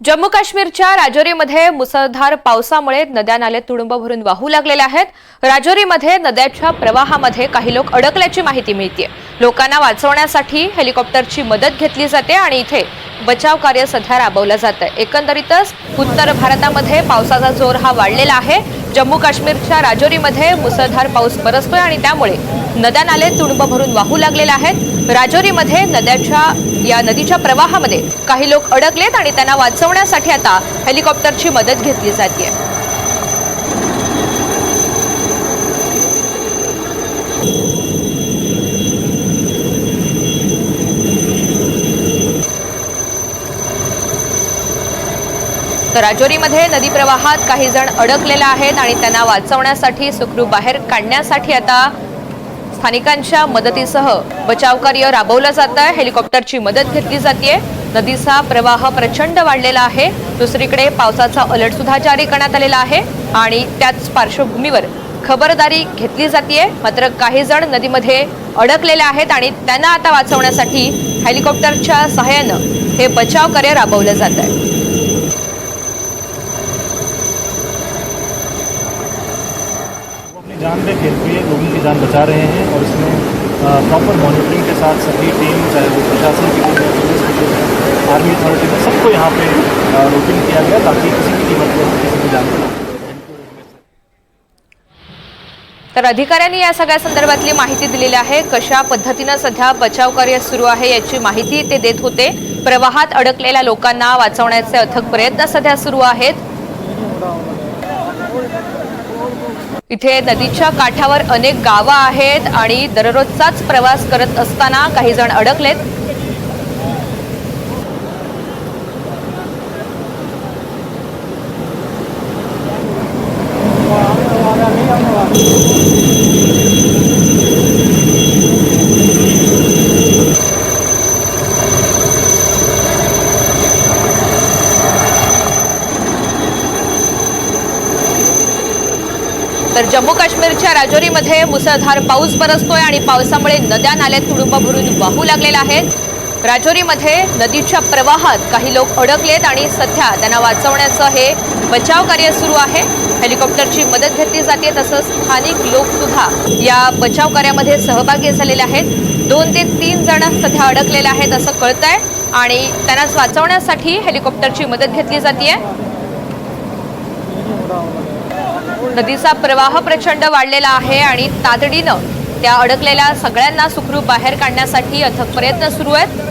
जम्मू काश्मीरच्या राजौरीमध्ये मुसळधार पावसामुळे नद्या नाले तुडुंब भरून वाहू लागलेल्या आहेत. राजौरीमध्ये नद्याच्या प्रवाहामध्ये काही लोक अडकल्याची माहिती मिळते लोकांना वाचवण्यासाठी हेलिकॉप्टरची मदत घेतली जाते आणि इथे बचाव कार्य सध्या राबवलं जातं आहे एकंदरीतच उत्तर भारतामध्ये पावसाचा जोर हा वाढलेला आहे. जम्मू काश्मीरच्या राजौरीमध्ये मुसळधार पाऊस बरसतोय आणि त्यामुळे नद्या नाले तुडुंब भरून वाहू लागलेले आहेत. राजौरीमध्ये नद्याच्या या नदीच्या प्रवाहामध्ये काही लोक अडकलेत आणि त्यांना वाचवण्यासाठी आता हेलिकॉप्टरची मदत घेतली जाते तर राजौरीमध्ये नदी प्रवाहात काही जण अडकलेले आहेत आणि त्यांना वाचवण्यासाठी सुखरूप बाहेर काढण्यासाठी आता स्थानिकांच्या मदतीसह बचाव कार्य राबवलं जात आहे हेलिकॉप्टरची मदत घेतली जाते नदीचा प्रवाह प्रचंड वाढलेला आहे. दुसरीकडे पावसाचा अलर्ट सुद्धा जारी करण्यात आलेला आहे आणि त्याच पार्श्वभूमीवर खबरदारी घेतली जाते मात्र काही जण नदीमध्ये अडकलेले आहेत आणि त्यांना आता वाचवण्यासाठी हेलिकॉप्टरच्या सहाय्यानं हे बचाव कार्य राबवलं जात आहे वो अपनी पे खेल के लोगों की जान बचा रहे हैं और इसमें प्रॉपर मॉनिटरिंग के साथ सभी टीम चाहे वो प्रशासन की टीम है पुलिस की टीम है आर्मी अथॉरिटी में सबको यहाँ पे रूटिंग किया गया ताकि किसी की कीमत पर किसी की जान बचा तर अधिकाऱ्यांनी या सगळ्या संदर्भातली माहिती दिलेली आहे. कशा पद्धतीनं सध्या बचाव कार्य सुरू आहे याची माहिती ते देत होते. प्रवाहात अडकलेल्या लोकांना वाचवण्याचे अथक प्रयत्न सध्या सुरू आहेत. इथे नदीच्या काठावर अनेक गावं आहेत आणि दररोजचाच प्रवास करत असताना काही जण अडकलेत. तर जम्मू काश्मीरच्या राजौरीमध्ये मुसळधार पाऊस बरसतोय आणि पावसामुळे नद्या नाल्यात तुडुंब भरून वाहू लागलेल्या आहेत राजौरीमध्ये नदीच्या प्रवाहात काही लोक अडकलेत आणि सध्या त्यांना वाचवण्याचं हे बचाव कार्य सुरू आहे. हेलिकॉप्टरची मदत घेतली जाते तसंच स्थानिक लोकसुद्धा या बचाव कार्यामध्ये सहभागी झालेले आहेत. दोन ते तीन जण सध्या अडकलेले आहेत असं कळत आहे आणि त्यांना वाचवण्यासाठी हेलिकॉप्टरची मदत घेतली जाते नदीचा प्रवाह प्रचंड वाढलेला आहे आणि तातडीनं त्या अडकलेल्या सगळ्यांना सुखरूप बाहेर काढण्यासाठी अथक प्रयत्न सुरू आहेत.